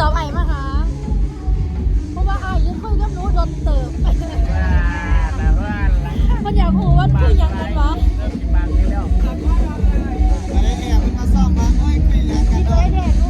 จอไอมาคะเพราะว่าไอ้ยังคุยกับหนูโดนเติมมันอยากหูว่าคุยอย่างกันวะกินบางนี้แอบมาซ่อมมาคุยอย่างกันเนา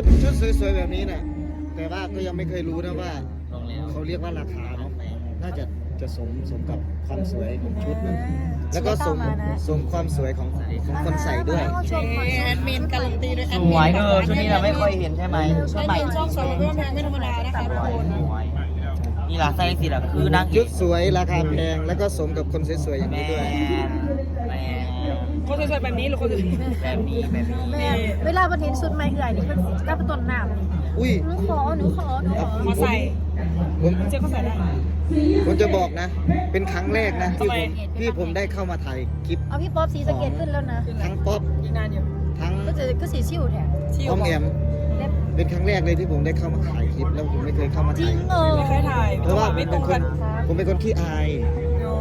ดชุดสวยๆแบบนี้น่ะแต่ว่าก็ยังไม่เคยรู้นะว่าเขาเรียกว่าราคาเนาะน่าจะจะสมสมกับความสวยของชุดนะแล้วก็สมสมความสวยของของคนใส่ด้วยชมหน่อยแอดมินการันตีด้วยแอสดมินวยเออชุดนี้เราไม่ค่อยเห็นใช่ไหมชุดแอดใหม่มินช่องสองเรื่องแพงไม่ธรรมดานะคะทุกคนนี่ล่ะใส่สิล่ะคือนางเอชุดกสวยราคาแพงแล้วก็สมกับคนสวยๆอย่างแมนี้ด้วยนแมน คนสวยๆแบบนี้หรือคนสวยแบบนี้แบบนี้แม่เวลาประเทศชุดใหม่เอื่อยนี่เป็นก้าวเป็นต้นน้ำอุ้ยหนูขอหนูขอหนูขอมาใส่ผมเจ๊ก็ใส่ได้ผมจะบอกนะ เป็นครั้งแรกนะที่ผทำมไมที่ผมได้เข้ามาถ่ายคลิปเอาพี่ป๊อปสีสะเก็ตขึ้นแล้วนะทั้งป๊อปอีกนานอยู่ทั้งก็จะก็สีชิวแถมชิวอ้อมบอกแอมเล็บเป็นครั้งแรกเลยที่ผมได้เข้ามาถ่ายคลิปแล้วผมไม่เคยเข้ามาจริถ่ายงเออไม่เคยถ่ายเพราะว่าผมไม่ตเป็รนงคกันนผมเป็นคนขี้อายโอ้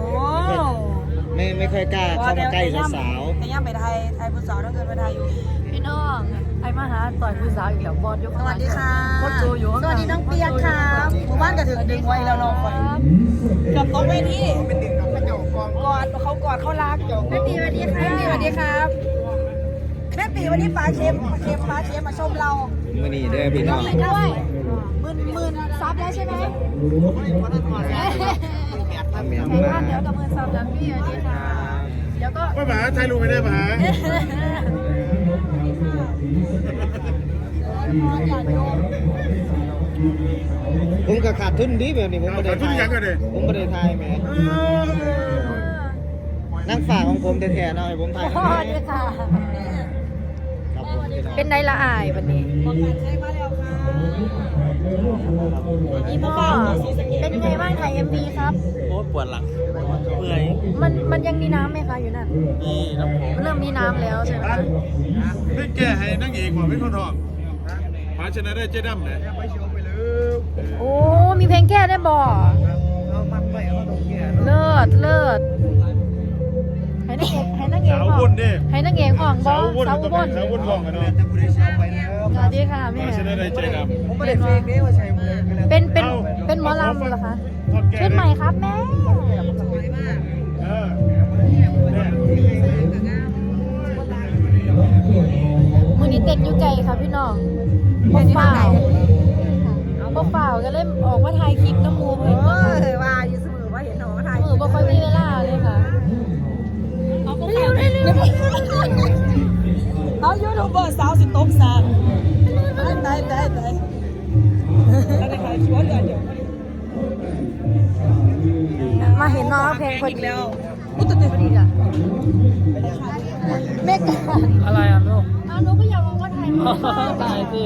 ไม่ไม่ค่อยกล้าเข้ามาใกล้สาวแต่ย่าไปไทยไทยผู้สาวต้องเกินไปไทยอยู่ พี่น้องไอ้มาหาต่อยผู้สาวอีกแล้วบอลยกสวัสดีค่ะบอลโจอยู่ข้างสหลัวัสดีน้องเปียกค่ะหมู่บ้านกระถึงดึงไว้แล้วเราคอยเกับตกเวทีกอดเขากอดเขารักแม่ปีสวัสดีค่ะแม่ปีสวัสดีครับแม่ปีวันนี้ปลาเค็มปลาเค็มปลาเค็มมาชมเราๆมื่อนี้เด้อพี่น้องไปด้วยหมื่นหมื่นซับแล้วใช่ไหม ทำเมียแข่งมาข้ามเดี๋ยวกับหมื่นซับแล้วพี่สวัสดีค่ะ เดี๋ยวก็ไม่หมาไทยรู้ไม่ได้หมาผมก็ขาดทุนดีแบบนี้ผมไม่ได้ทุกถ่ายอย่างกันเลยผมไม่ได้ถ่ายแหมนั่งฝากของผมแท้ๆเนาะให้ผมถ่ายสวัสดีค่ะ เป็นไดละอายวันนี้บอกกันใช่มาแล้วค่ะพี่พ่อเป็นไงบ้างถ่ายเอ็มวีครับ โอ้ปวดหลังเมื่อยมันมันยังมีน้ำไหมคะอยู่นั่นนี่น้ำผมเริ่มมีน้ำแล้วใช่ไหมคะนี่แกให้นั่งเอกว่าไม่ทนทองหาชนะได้เจ๊ดำเลยโอ้มีเพลงแก้ได้บ่เลิศเลิศ ให้นักเอกให้นักเอกสาวห้องบุญดิให้นักเอกห้องบ่สาวบุญสาวต้องบเป็นนสาวบุญทองกันเนาะสวัสดีค่ะแม่หาชนะได้เจ๊ดำเป็นว่าเป็นเป็น เป็นหมอลำเหรอคะชุดใหม่ครับแม่ เออมือนี้เต้นอยู่ไกลค่ะพี่น้องบ่ฝ่าวบ่ฝ่าวก็เลยออกมาถ่ายคลิปน้ำมูเพิ่นโอ้ยว่าอยู่เสมอว่าเห็นหนอถ่ายมือบ่ค่อยมีเวลาเลยค่ะ เร็วเร็วเร็วเอายูทูบเบอร์สาวสิตกสามตายตายตายตายอะไรขายชัวร์เดือนเดียวมาเห็นน้องเพลงคนอีกแล้วอุ้ยตัวเต็มพอดีอะแม่กอะไรอะลูกอ้าวหนูก็อยากลองว่าไทยมากตายสิ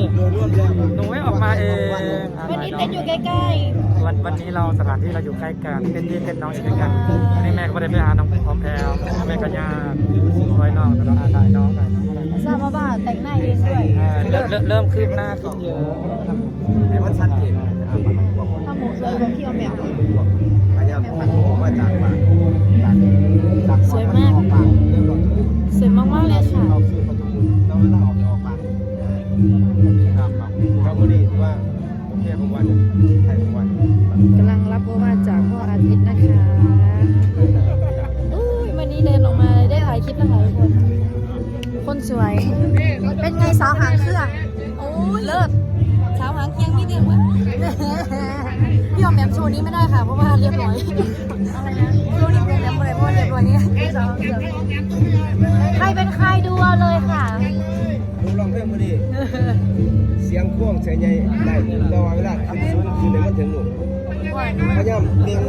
หนูไม่ออกมาเองวันนี้เต้นอยู่ใกล้ วันวันนี้เราสถานที่เราอยู่ใกล้กันเป็นพี่เป็นน้องอยู่ด้วยกันอันนี้แม่ก็ไม่ได้ไปหาน้องพร้อมแพลวแม่ก็ญาติคอยน้องแต่เราอาถ่ายน้องถ่ายน้องอะไรๆทราบมาว่าแต่งหน้าเองด้วยอ่าเริ่มเริ่มเริ่มคืบหน้าขึ้นเยอะให้มันชัดเจนทำหมูสวยของพี่ออมแหมวพยายามผมว่าจากมาสวยมาก สวย เป็นไงสาวหางเครื่อง โอ้ยเลิศสาวหางเคียงพี่เดียวมั้ยพี่ออมแหมมโชว์นี้ไม่ได้ค่ะ เพราะว่าเรียบร้อยอะไรนะโชว์นี้เป็นแหมมอะไรเพราะว่าเรียบร้อยนี่สาวหางเครื่องใครเป็นใครดูเอาเลยค่ะดูลองเพลงพอดีเสียงพ่วงเสียงใหญ่ได้ระวังเวลาขึ้นสูงขึ้นเลยมันถึงหนุ่มพยายามเรียง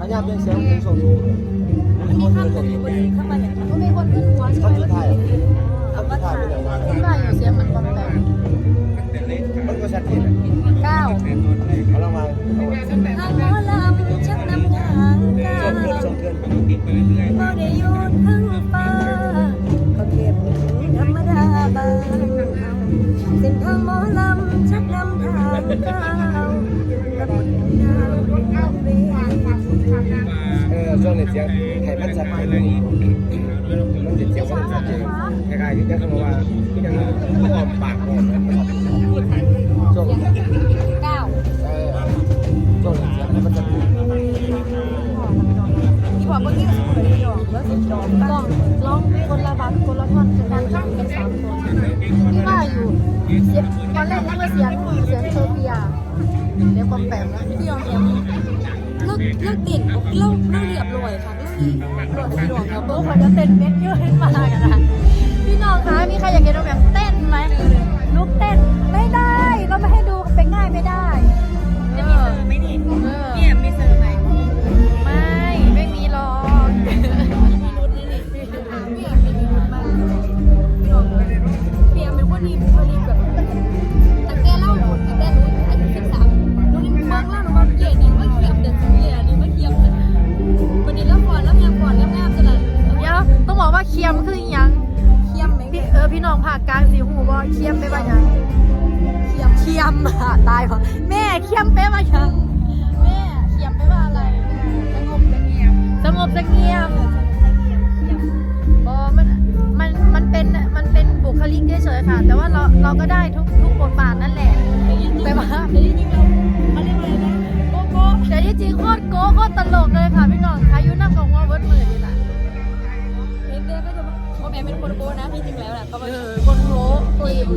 พยายามเรียงเสียงถึงสูงสูง มีข้ามตึกอยู่บนนี้ข้างบนเนี่ยก็มีคนขึ้นหัวใช่ท่อนไหมสุดท้ายท่อนสุดท้ายเป็นอย่างไรขึ้นมาอยู่เสียงเหมือนบอลแบงมันก็ชัดเจนเก้าเอาลงมาเอาทางหมอลำชักนำทางกาส่งรเพื่อนส่งเพื่อนบ่ได้อยู่ทั้งฟ้าก็เก็บธรรมดาบ้านเส้นทางหมอลำชักนำทางเออ ช่วงนี้เสียงไข่พันสัตว์ไข่เลยมันติดเสียงสัตว์เจคล้ายๆที่จะคำว่าที่ยังหอมปากหอมช่วงเก้าเออช่วงเสียงไข่พันสัตว์ที่บอกเมื่อกี้ก็สมุนไพรดอกแล้วสิดอกลองลองคนละบัตคนละท่อนกันกันกันสามคนที่ว่าอยู่เสียง ลิกเลิกเรียบรวยค่ะเลิกที่ดอกครับโอ้ขอจะเต้นเม็ดเยอะมากนนะพี่น้องคะมีใครอยากเห็นเราแบบเต้นไหมลุกเต้นไม่ได้ น้องภาคกลางสีหูว่าเคียมไปว่าหยังเคียมเคียมอะตายพอแม่เคียมไปว่าหยังแม่เคียมไปว่าอะไรสงบเงียบสงบเสงี่ยมอ๋อมันมันมันเป็นมันเป็นบุคลิกเฉยๆค่ะ แต่ว่าเราเราก็ได้ทุกทุกบทบาทนั่นแหละแต่ว่าเดี๋ยวจริงๆเราเขาเรียกว่าอะไรนะโกโก้แต่ที่จริงโคตรโก้โคตรตลกเลยค่ะพี่น้องอายุนั่งของว่าเวิร์ดมือนี่แหละเด็กๆก็จะ ว่าโอแม่เป็นคนโกนะพี่จริงแล้วแหละเขาเอเป็นอคนโก้จริง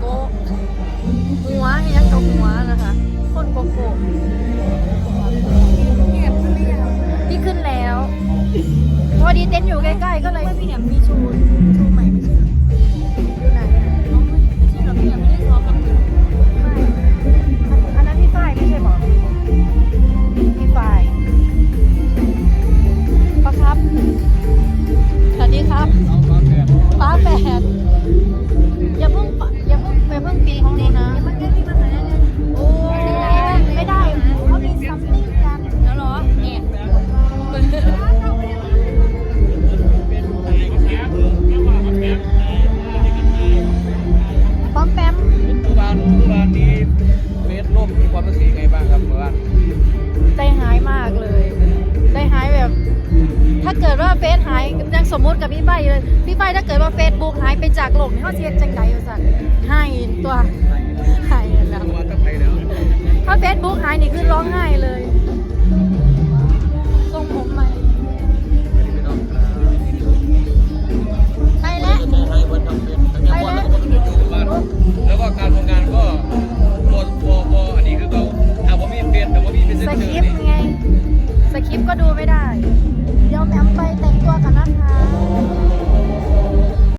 โก้หัวเฮียงกับหัวนะคะ คนโกโก้พี่แอมขึ้นไม่ยาวที่ขึ้นแล้ว พอดีเต้นอยู่ใกล้ๆก็เลยไม่พี่แอมมีโชว์โช เกิดว่าเฟซหายยังสมมติกับพี่ใบเลยพี่ใบถ้าเกิดว่าเฟซบุ๊กหายไปจากโลกนี่เขาเชียจังไดอยู่สัตว์ให้ตัวให้แล้วเมื่อวานต้องไปแล้วถ้าเฟซบุ๊กหายนี่คือร้องไห้เลย